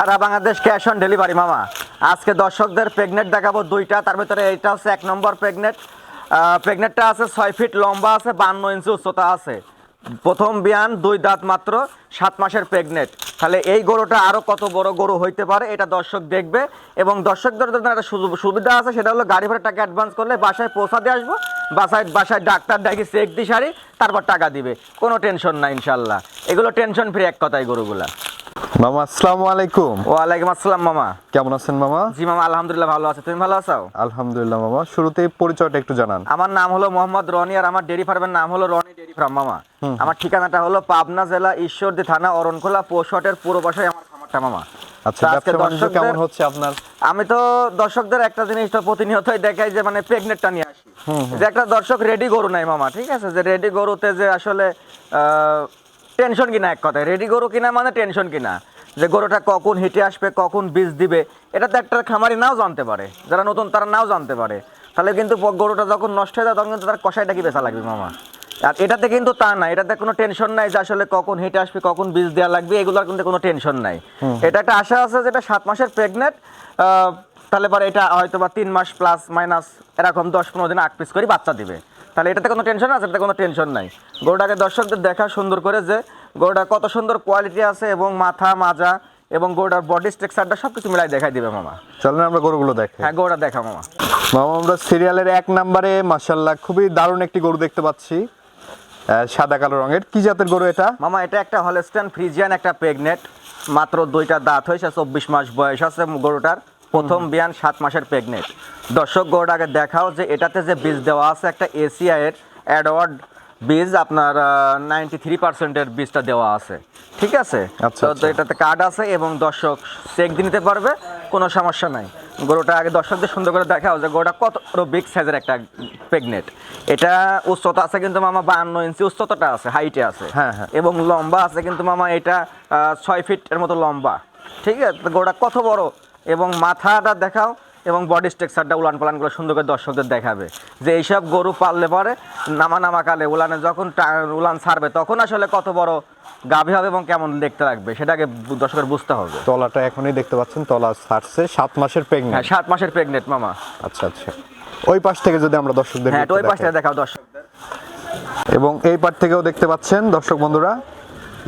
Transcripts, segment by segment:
Sara Bangladesh cash on delivery, মামা। আজকে দর্শকদের প্রেগনেট দেখাবো দুইটা, তার ভিতরে এইটা হচ্ছে এক নম্বর প্রেগনেট। প্রেগনেটটা আছে ছয় ফিট, লম্বা আছে, বান্ন ইঞ্চি উচ্চতা আছে। প্রথম বিয়ান, দুই দাঁত মাত্র, সাত মাসের প্রেগনেট। তাহলে এই গরুটা আরও কত বড় গরু হইতে পারে, এটা দর্শক দেখবে। এবং দর্শকদের জন্য একটা সুবিধা আছে, সেটা হলো গাড়ি ভাড়া টাকা অ্যাডভান্স করলে বাসায় পৌঁছা দিয়ে আসব। বাসায় বাসায় ডাক্তার ডাকি চেক দি সারি, তারপর টাকা দিবে। কোনো টেনশন নাই ইনশাল্লাহ। এগুলো টেনশন ফ্রি এক কথায় গরুগুলা। মামা আসসালামু আলাইকুম। ওয়ালাইকুম আসসালাম মামা। কেমন আছেন মামা? জি মামা আলহামদুলিল্লাহ ভালো আছে। তুমি ভালো আছো? আলহামদুলিল্লাহ মামা। শুরুতেই পরিচয়টা একটু জানান। আমার নাম হলো মোহাম্মদ রনি আর আমার ডেরি ফার্মের নাম হলো রনি ডেরি ফার্ম মামা। আমার ঠিকানাটা হলো পাবনা জেলা ঈশ্বরদী থানা অরণখোলা পোশটের পূর্ব পাশে আমার খামারটা মামা। আচ্ছা কেমন হচ্ছে আপনার? আমি তো দর্শকদের একটা জিনিস তো প্রতিনিয়তই দেখাই যে মানে প্রেগনেটটা নিয়ে আসি। যে একটা দর্শক রেডি গরু নাই মামা ঠিক আছে? যে রেডি গরুতে যে আসলে টেনশন কিনা এক কথায়? রেডি গরু কিনা মানে টেনশন কিনা? যে গরুটা কখন হেঁটে আসবে কখন বীজ দিবে এটা তো একটা খামারি নাও জানতে পারে। যারা নতুন তারা নাও জানতে পারে। তাহলে কিন্তু গরুটা যখন নষ্ট হয়ে যায় তখন কিন্তু তার কষাইটা কি বেচা লাগবে মামা? আর এটাতে কিন্তু তা না এটাতে কোনো টেনশন নাই যে আসলে কখন হেঁটে আসবে কখন বীজ দেওয়া লাগবে এগুলোর কিন্তু কোনো টেনশন নাই। এটা একটা আশা আছে যেটা সাত মাসের প্রেগনেন্ট তাহলে পরে এটা হয়তো বা তিন মাস প্লাস মাইনাস এরকম দশ পনেরো দিন আট পিস করে বাচ্চা দিবে। তাহলে এটাতে কোনো টেনশন আছে? এটাতে কোনো টেনশন নাই। গরুটাকে দর্শকদের দেখা সুন্দর করে যে গরুটা কত সুন্দর কোয়ালিটি আছে এবং মাথা মাজা এবং গরুটার বডি স্ট্রাকচারটা সব কিছু মিলাই দেখাই দিবে মামা। চলেন আমরা গরুগুলো দেখে। হ্যাঁ গরুটা দেখা মামা। মামা আমরা সিরিয়ালের এক নম্বরে মাশাল্লাহ খুবই দারুণ একটি গরু দেখতে পাচ্ছি। সাদা কালো রঙের। কি জাতের গরু এটা? মামা এটা একটা হলস্টান ফ্রিজিয়ান একটা প্রেগনেট মাত্র দুইটা দাঁত হয়েছে চব্বিশ মাস বয়স আছে গরুটার। প্রথম বিয়ান সাত মাসের প্রেগনেট দর্শক গোড় আগে দেখাও যে এটাতে যে বীজ দেওয়া আছে একটা এসিআই এর অ্যাডওয়ার্ড বীজ আপনার নাইনটি থ্রি পার্সেন্টের বীজটা দেওয়া আছে। ঠিক আছে? আচ্ছা, তো আচ্ছা। এটাতে কার্ড আছে এবং দর্শক চেক দিয়ে নিতে পারবে কোনো সমস্যা নাই। গরুটা আগে দর্শকদের সুন্দর করে দেখাও যে গরুটা কত বিগ সাইজের একটা প্রেগনেট এটা উচ্চতা আছে কিন্তু মামা বান্ন ইঞ্চি উচ্চতাটা আছে হাইটে আছে। হ্যাঁ, হ্যাঁ। এবং লম্বা আছে কিন্তু মামা এটা ছয় ফিটের মতো লম্বা। ঠিক আছে? গরুটা কত বড়? এবং মাথাটা দেখাও এবং বডি স্ট্রাকচারটা উলান পালানগুলো সুন্দর করে দর্শকদের দেখাবে। যে এইসব গরু পাললে পরে নামা নামা কালে উলানে যখন উলান ছাড়বে তখন আসলে কত বড় গাভী হবে এবং কেমন দেখতে লাগবে সেটাকে দর্শকের বুঝতে হবে। তলাটা এখনই দেখতে পাচ্ছেন তলা ছাড়ছে সাত মাসের প্রেগনেন্ট হ্যাঁ সাত মাসের প্রেগনেন্ট মামা। আচ্ছা আচ্ছা। ওই পাশ থেকে যদি আমরা দর্শকদের হ্যাঁ ওই পাশটা। দেখাও দর্শকদের এবং এই পাশ থেকেও দেখতে পাচ্ছেন দর্শক বন্ধুরা।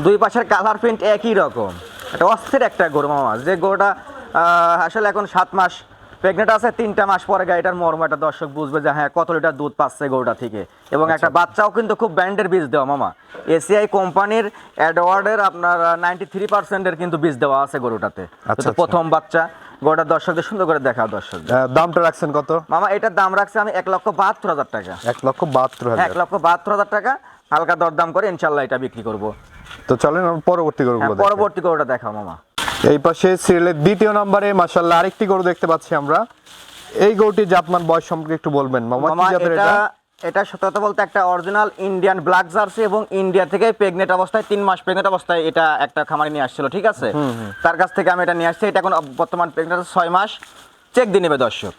দুই পাশের কালার প্রিন্ট একই রকম। এটা অস্থির একটা গরু মামা যে গরুটা আসলে এখন সাত মাস প্রেগনেন্ট আছে তিনটা মাস পরে গাড়িটার মর্ম একটা দর্শক বুঝবে যে হ্যাঁ কত লিটার দুধ পাচ্ছে গরুটা থেকে। এবং একটা বাচ্চাও কিন্তু খুব ব্র্যান্ডের বীজ দেওয়া মামা। এসিআই কোম্পানির অ্যাডওয়ার্ডের আপনার নাইনটি থ্রি পার্সেন্টের কিন্তু বীজ দেওয়া আছে গরুটাতে। আচ্ছা, আচ্ছা। প্রথম বাচ্চা গরুটা দর্শকদের সুন্দর করে দেখাও দর্শক দামটা রাখছেন কত? মামা এটার দাম রাখছে আমি এক লক্ষ বাহাত্তর হাজার টাকা। এক লক্ষ বাহাত্তর এক লক্ষ বাহাত্তর হাজার টাকা হালকা দরদাম করে ইনশাল্লাহ এটা বিক্রি করব। তো চলেন পরবর্তী হ্যাঁ গরুগুলো পরবর্তী গরুটা দেখাও মামা। এই পাশে সিরিয়ালের দ্বিতীয় নম্বরে মাশাল্লাহ আরেকটি গরু দেখতে পাচ্ছি আমরা। এই গরুটি জাতমান বয়স সম্পর্কে একটু বলবেন। মামা কি জাতের এটা এটা? এটা সত্য কথা বলতে একটা অরিজিনাল ইন্ডিয়ান ব্ল্যাক জার্সি এবং ইন্ডিয়া থেকে প্রেগনেন্ট অবস্থায় তিন মাস প্রেগনেন্ট অবস্থায় এটা একটা খামারে নিয়ে আসছিল ঠিক আছে? তার কাছ থেকে আমি এটা নিয়ে আসছি। এটা এখন বর্তমান প্রেগনেন্ট ছয় মাস। চেক দিয়ে নেবে দর্শক।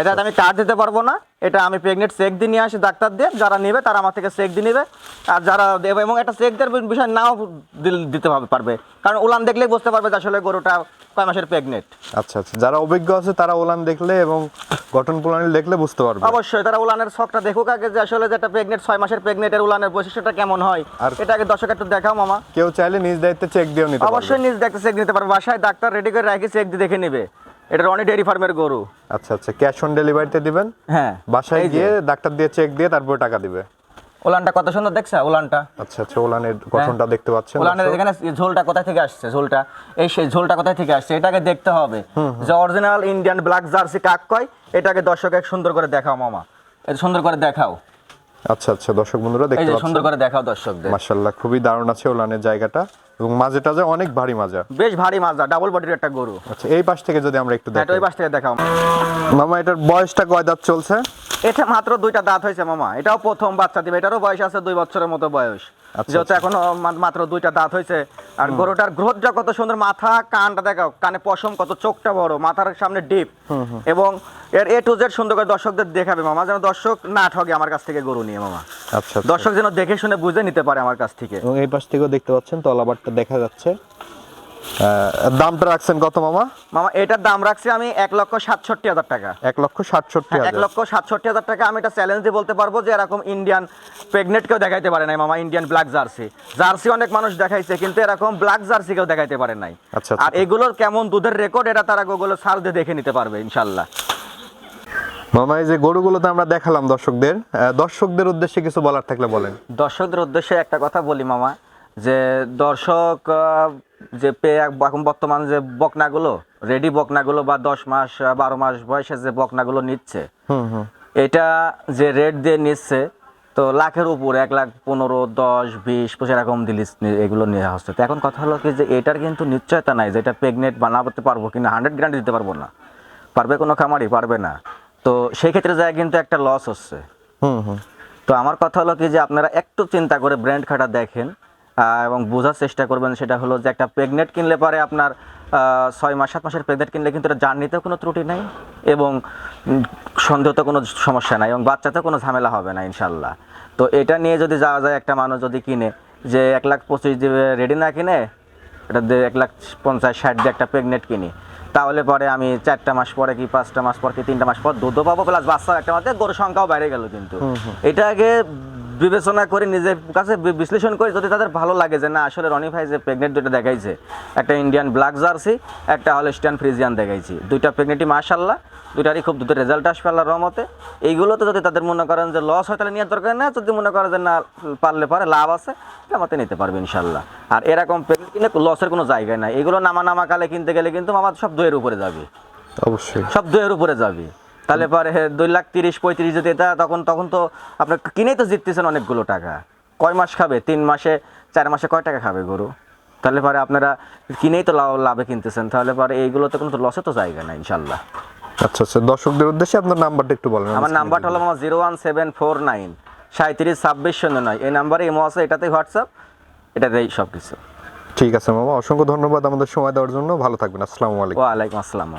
এটা আমি কার্ড দিতে পারব না এটা আমি প্রেগনেন্ট চেক দিয়ে নিয়ে আসি ডাক্তার দিয়ে যারা নেবে তারা আমার থেকে চেক দিয়ে নেবে। আর যারা দেবে এবং একটা চেক দেওয়ার বিষয় নাও দিতে হবে পারবে। কারণ উলান দেখলেই বুঝতে পারবে যে আসলে গরুটা কয় মাসের প্রেগনেন্ট আচ্ছা আচ্ছা। যারা অভিজ্ঞ আছে তারা ওলান দেখলে এবং গঠন প্রণালী দেখলে বুঝতে পারবে। অবশ্যই তারা উলানের শখটা দেখুক আগে যে আসলে যেটা প্রেগনেন্ট ছয় মাসের প্রেগনেন্টের উলানের বৈশিষ্ট্যটা কেমন হয়। আর- এটা আগে দর্শক একটু দেখাও মামা। কেউ চাইলে নিজ দায়িত্বে চেক দিয়েও নিতে অবশ্যই নিজ দেখতে চেক নিতে পারবে। বাসায় ডাক্তার রেডি করে রাখি চেক দিয়ে দেখে নেবে। এটা রনি ডেয়ারি ফার্মের গরু। আচ্ছা আচ্ছা ক্যাশ অন ডেলিভারিতে দিবেন? হ্যাঁ বাসায় গিয়ে ডাক্তার দিয়ে চেক দিয়ে তারপর টাকা দিবে। উলানটা কত সুন্দর দেখছা? ওলানটা। আচ্ছা আচ্ছা ওলানের গঠনটা দেখতে পাচ্ছেন। উলানের দর্শক। এখানে ঝোলটা কোথায় থেকে আসছে? ঝোলটা এই সেই ঝোলটা কোথায় থেকে আসছে? এটাকে দেখতে হবে। যে অরিজিনাল ইন্ডিয়ান ব্ল্যাক জার্সি কাক কয়? এটাকে দর্শক এক সুন্দর করে দেখাও মামা। এটা সুন্দর করে দেখাও। আচ্ছা আচ্ছা দর্শক বন্ধুরা দেখতে পাচ্ছেন? সুন্দর করে দেখাও দর্শকদের। মাশাআল্লাহ খুবই দারুণ আছে ওলানের জায়গাটা এবং মাঝেটা যে অনেক ভারী মাজা। বেশ ভারী মাজা ডাবল বডির একটা গরু। আচ্ছা এই পাশ থেকে যদি আমরা একটু হ্যাঁ দেখি। ওই পাশ থেকে দেখাও। মামা এটার বয়সটা কয় দাঁত চলছে? এটা মাত্র দুইটা দাঁত হয়েছে মামা। এটাও প্রথম বাচ্চা দিবে। এটারও বয়স আছে দুই বছরের মতো বয়স। আচ্ছা, যেহেতু আচ্ছা। এখনও মাত্র দুইটা দাঁত হয়েছে। আর গরুটার গ্রোথটা কত সুন্দর। মাথা কানটা দেখাও কানে পশম কত চোখটা বড়। মাথার সামনে ডিপ এবং এর এ টু জেড সুন্দর করে দর্শকদের দেখাবে মামা। যেন দর্শক না ঠগে আমার কাছ থেকে গরু নিয়ে মামা। আচ্ছা আচ্ছা। দর্শক যেন দেখে শুনে বুঝে নিতে পারে আমার কাছ থেকে। এবং এই পাশ থেকেও দেখতে পাচ্ছেন তলাবারটা দেখা যাচ্ছে। দামটা রাখছেন কত মামা? মামা এটার দাম রাখছি আমি এক লক্ষ সাতষট্টি হাজার টাকা। এক লক্ষ সাতষট্টি হ্যাঁ, এক লক্ষ সাতষট্টি হাজার টাকা আমি এটা চ্যালেঞ্জ দিয়ে বলতে পারব যে এরকম ইন্ডিয়ান প্রেগনেন্ট কেউ দেখাইতে পারে নাই মামা ইন্ডিয়ান ব্ল্যাক জার্সি জার্সি অনেক মানুষ দেখাইছে কিন্তু এরকম ব্ল্যাক জার্সি কেউ দেখাইতে পারে নাই। আচ্ছা, আচ্ছা। আর এগুলোর কেমন দুধের রেকর্ড এটা তারা গুগলে সার্চ দিয়ে দেখে নিতে পারবে ইনশাল্লাহ মামা এই যে গরুগুলো তো আমরা দেখালাম দর্শকদের দর্শকদের উদ্দেশ্যে কিছু বলার থাকলে বলেন। দর্শকদের উদ্দেশ্যে একটা কথা বলি মামা। যে দর্শক যে পেয়ে এখন বর্তমান যে বকনাগুলো রেডি বকনাগুলো বা দশ মাস বারো মাস বয়সে যে বকনাগুলো নিচ্ছে হুম হুম। এটা যে রেট দিয়ে নিচ্ছে তো লাখের উপর এক লাখ পনেরো দশ বিশ পঁচিশ এরকম দিলি এগুলো নেওয়া হচ্ছে তো এখন কথা হলো কি যে এটার কিন্তু নিশ্চয়তা নাই যে এটা প্রেগনেন্ট বানাতে পারব কিনা হান্ড্রেড গ্যারান্টি দিতে পারব না। পারবে কোনো খামারি? পারবে না। তো সেই ক্ষেত্রে যায় কিন্তু একটা লস হচ্ছে। হুম হুম। তো আমার কথা হলো কি যে আপনারা একটু চিন্তা করে ব্র্যান্ড খাটা দেখেন। এবং বোঝার চেষ্টা করবেন সেটা হলো যে একটা প্রেগনেন্ট কিনলে পরে আপনার ছয় মাস সাত মাসের প্রেগনেন্ট কিনলে কিন্তু এটা জার্নিতেও কোনো ত্রুটি নাই এবং সন্দেহতে কোনো সমস্যা নাই এবং বাচ্চাতেও কোনো ঝামেলা হবে না ইনশাল্লাহ তো এটা নিয়ে যদি যাওয়া যায় একটা মানুষ যদি কিনে যে এক লাখ পঁচিশ দিবে রেডি না কিনে এটা দিয়ে এক লাখ পঞ্চাশ ষাট দিয়ে একটা প্রেগনেন্ট কিনি তাহলে পরে আমি চারটা মাস পরে কি পাঁচটা মাস পর কি তিনটা মাস পর দুধও পাবো প্লাস বাচ্চাও একটা মাত্র গরুর সংখ্যাও বেড়ে গেল কিন্তু। এটা আগে বিবেচনা করে নিজের কাছে বিশ্লেষণ করে যদি তাদের ভালো লাগে যে না আসলে রনি ভাই যে প্রেগনেন্ট দুটো দেখাইছে একটা ইন্ডিয়ান ব্ল্যাক জার্সি একটা হলস্টিয়ান ফ্রিজিয়ান দেখাইছি দুইটা প্রেগনেন্টি মাশাল্লাহ দুইটারই খুব দুটো রেজাল্ট আসবে আল্লাহর রহমতে। এইগুলোতে যদি তাদের মনে করেন যে লস হয় তাহলে নেওয়ার দরকার না যদি মনে করেন যে না পারলে পারে লাভ আছে আমাতে নিতে পারবে ইনশাল্লাহ আর এরকম প্রেগনেন্ট কিনে লসের কোনো জায়গায় নাই। এগুলো নামা নামা কালে কিনতে গেলে কিন্তু আমার সব দইয়ের উপরে যাবে। অবশ্যই। সব দইয়ের উপরে যাবে। তাহলে পরে দুই লাখ তিরিশ পঁয়ত্রিশ যদি এটা তখন তখন তো আপনার কিনেই তো জিততেছেন অনেকগুলো টাকা। কয় মাস খাবে? তিন মাসে চার মাসে কয় টাকা খাবে গরু? তাহলে পরে আপনারা কিনেই তো লাভ লাভে কিনতেছেন। তাহলে পরে এইগুলোতে কোনো তো লসে তো জায়গা নাই ইনশাল্লাহ আচ্ছা আচ্ছা। দর্শকদের উদ্দেশ্যে আপনার নাম্বারটা একটু বলেন আমার নাম্বারটা হলো আমার zero one seven four nine সাঁত্রিশ ছাব্বিশ শূন্য নয়। এই নাম্বারে ইমো আছে এটাতেই হোয়াটসঅ্যাপ এটাতেই সব কিছু ঠিক আছে মামা। অসংখ্য ধন্যবাদ আমাদের সময় দেওয়ার জন্য। ভালো থাকবেন। আসসালামু আলাইকুম। ওয়ালাইকুম আসসালাম